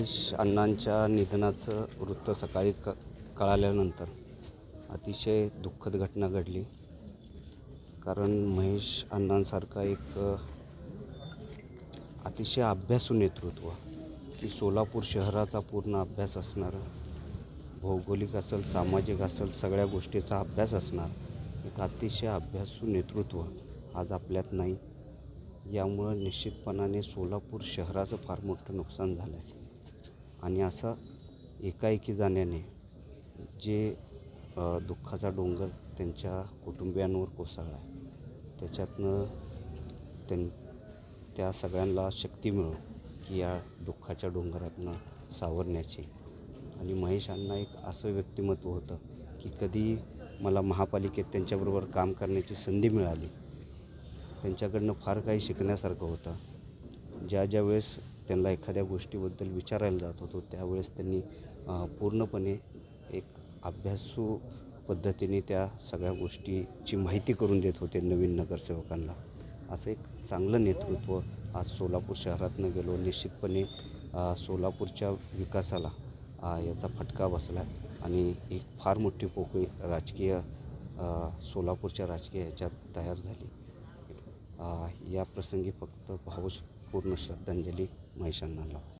महेश अण्णांच्या निधनाचं वृत्त सकाळी क कळाल्यानंतर अतिशय दुःखद घटना घडली. कारण महेश अण्णांसारखा एक अतिशय अभ्यासू नेतृत्व की सोलापूर शहराचा पूर्ण अभ्यास असणारं भौगोलिक असेल सामाजिक असेल सगळ्या गोष्टीचा अभ्यास असणार एक अतिशय अभ्यासू नेतृत्व आज आपल्यात नाही. यामुळं निश्चितपणाने सोलापूर शहराचं फार मोठं नुकसान झालं आहे आणि असा एकाएकी जाण्याने जे दुःखाचा डोंगर त्यांच्या कुटुंबियांवर कोसळला आहे त्याच्यातनं त्यां त्या सगळ्यांना शक्ती मिळो की या दुःखाच्या डोंगरातनं सावरण्याची. आणि महेशांना एक असं व्यक्तिमत्व होतं की कधी मला महापालिकेत त्यांच्याबरोबर काम करण्याची संधी मिळाली त्यांच्याकडनं फार काही शिकण्यासारखं होतं. ज्या ज्या वेळेस त्यांना एखाद्या गोष्टीबद्दल विचारायला जात होतो त्यावेळेस त्यांनी पूर्णपणे एक अभ्यासू पद्धतीने त्या सगळ्या गोष्टीची माहिती करून देत होते नवीन नगरसेवकांना. असं एक चांगलं नेतृत्व आज सोलापूर शहरातनं गेलो. निश्चितपणे सोलापूरच्या विकासाला याचा फटका बसला आणि एक फार मोठी पोकळी राजकीय सोलापूरच्या राजकीय ह्याच्यात तयार झाली. या प्रसंगी फक्त पूर्ण श्रद्धांजली महेशांना